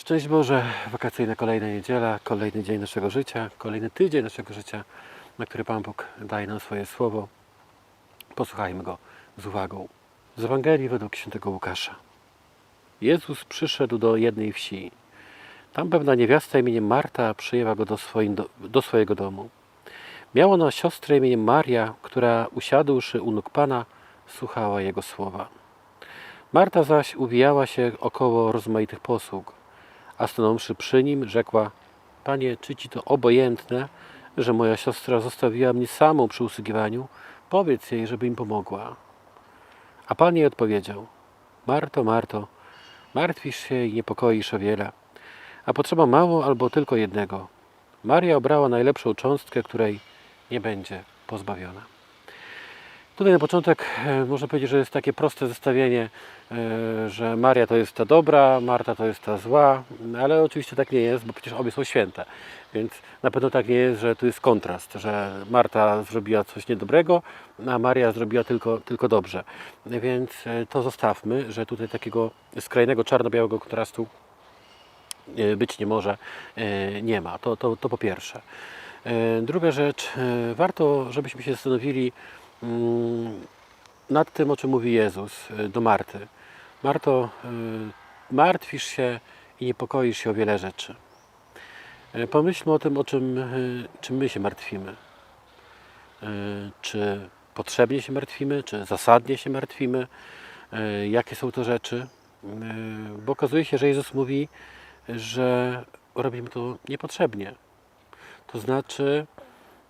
Szczęść Boże, wakacyjna kolejna niedziela, kolejny dzień naszego życia, kolejny tydzień naszego życia, na który Pan Bóg daje nam swoje słowo. Posłuchajmy go z uwagą. Z Ewangelii według świętego Łukasza. Jezus przyszedł do jednej wsi. Tam pewna niewiasta imieniem Marta przyjęła go do, swoim do, swojego domu. Miała ona siostrę imieniem Maria, która usiadłszy u nóg Pana, słuchała jego słowa. Marta zaś uwijała się około rozmaitych posług, a przy nim, rzekła: Panie, czy ci to obojętne, że moja siostra zostawiła mnie samą przy usługiwaniu? Powiedz jej, żeby im pomogła. A Pan jej odpowiedział: Marto, Marto, martwisz się i niepokoisz o wiele, a potrzeba mało albo tylko jednego. Maria obrała najlepszą cząstkę, której nie będzie pozbawiona. Tutaj na początek e, można powiedzieć, że jest takie proste zestawienie, e, że Maria to jest ta dobra, Marta to jest ta zła, ale oczywiście tak nie jest, bo przecież obie są święte. Więc na pewno tak nie jest, że tu jest kontrast, że Marta zrobiła coś niedobrego, a Maria zrobiła tylko, tylko dobrze. Więc e, to zostawmy, że tutaj takiego skrajnego czarno-białego kontrastu być nie może, nie ma. To, to, to po pierwsze. Druga rzecz, warto, żebyśmy się zastanowili nad tym, o czym mówi Jezus e, do Marty. Marto, e, martwisz się i niepokoisz się o wiele rzeczy. E, Pomyślmy o tym, o czym, czym my się martwimy. Czy potrzebnie się martwimy, czy zasadnie się martwimy, jakie są to rzeczy. Bo okazuje się, że Jezus mówi, że robimy to niepotrzebnie. To znaczy, mm,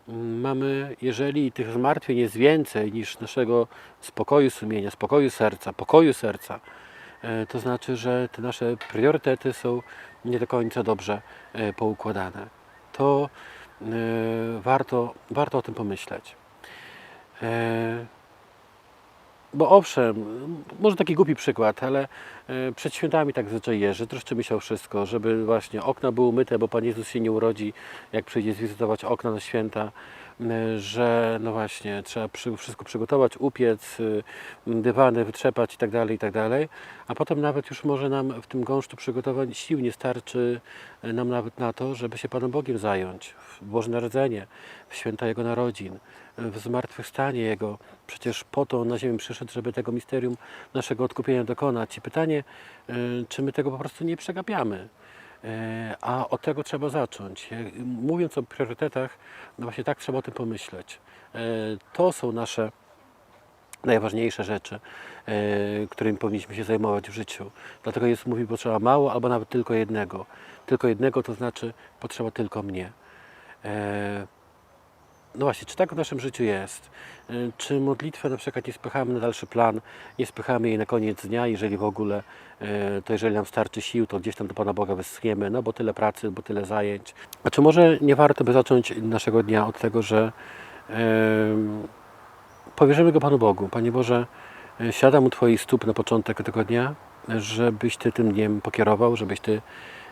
mamy, jeżeli tych zmartwień jest więcej niż naszego spokoju sumienia, spokoju serca, pokoju serca, e, to znaczy, że te nasze priorytety są nie do końca dobrze e, poukładane. To e, warto, warto o tym pomyśleć. Bo owszem, może taki głupi przykład, ale e, przed świętami tak zazwyczaj jest, że troszczymy się o wszystko, żeby właśnie okna były umyte, bo Pan Jezus się nie urodzi, jak przyjdzie zwizytować okna na święta, że no właśnie, trzeba wszystko przygotować, upiec, y, dywany wytrzepać i tak dalej, i tak a potem nawet już może nam w tym gąszczu przygotowań sił nie starczy e, nam nawet na to, żeby się Panem Bogiem zająć, w Boże Narodzenie, w święta Jego narodzin, w zmartwychwstanie Jego. Przecież po to na ziemię przyszedł, żeby tego misterium naszego odkupienia dokonać. I pytanie, e, czy my tego po prostu nie przegapiamy. E, A od tego trzeba zacząć. Jak- Mówiąc o priorytetach, no właśnie tak trzeba o tym pomyśleć. E, To są nasze najważniejsze rzeczy, e, którymi powinniśmy się zajmować w życiu. Dlatego jest mówi, potrzeba mało albo nawet tylko jednego. Tylko jednego to znaczy potrzeba tylko mnie. No właśnie, czy tak w naszym życiu jest? Y, Czy modlitwę na przykład nie spychamy na dalszy plan, nie spychamy jej na koniec dnia, jeżeli w ogóle, y, to jeżeli nam starczy sił, to gdzieś tam do Pana Boga wyschniemy, no bo tyle pracy, bo tyle zajęć. A czy może nie warto by zacząć naszego dnia od tego, że em, powierzymy go Panu Bogu. Panie Boże, y, siadam u Twoich stóp na początek tego dnia, żebyś Ty tym dniem pokierował, żebyś Ty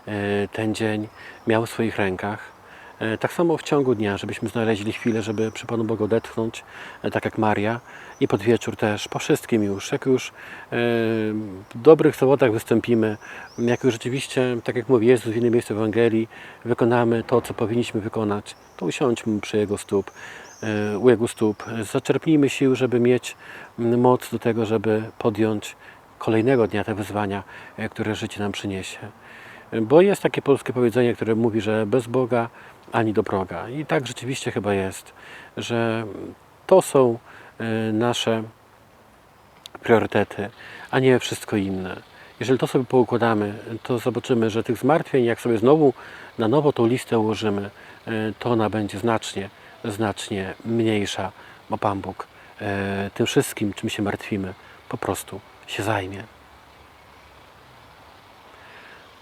y, ten dzień miał w swoich rękach. E, Tak samo w ciągu dnia, żebyśmy znaleźli chwilę, żeby przy Panu Bogu odetchnąć, e, tak jak Maria, i pod wieczór też, po wszystkim już, jak już e, w dobrych sobotach wystąpimy, jak już rzeczywiście, tak jak mówi Jezus w innym miejscu Ewangelii, wykonamy to, co powinniśmy wykonać, to usiądźmy przy Jego stóp, u Jego stóp, zaczerpnijmy sił, żeby mieć moc do tego, żeby podjąć kolejnego dnia te wyzwania, które życie nam przyniesie. Bo jest takie polskie powiedzenie, które mówi, że bez Boga ani do proga. I tak rzeczywiście chyba jest, że to są y, nasze priorytety, a nie wszystko inne. Jeżeli to sobie poukładamy, to zobaczymy, że tych zmartwień, jak sobie znowu na nowo tą listę ułożymy, y, to ona będzie znacznie, znacznie mniejsza, bo Pan Bóg y, tym wszystkim, czym się martwimy, po prostu się zajmie.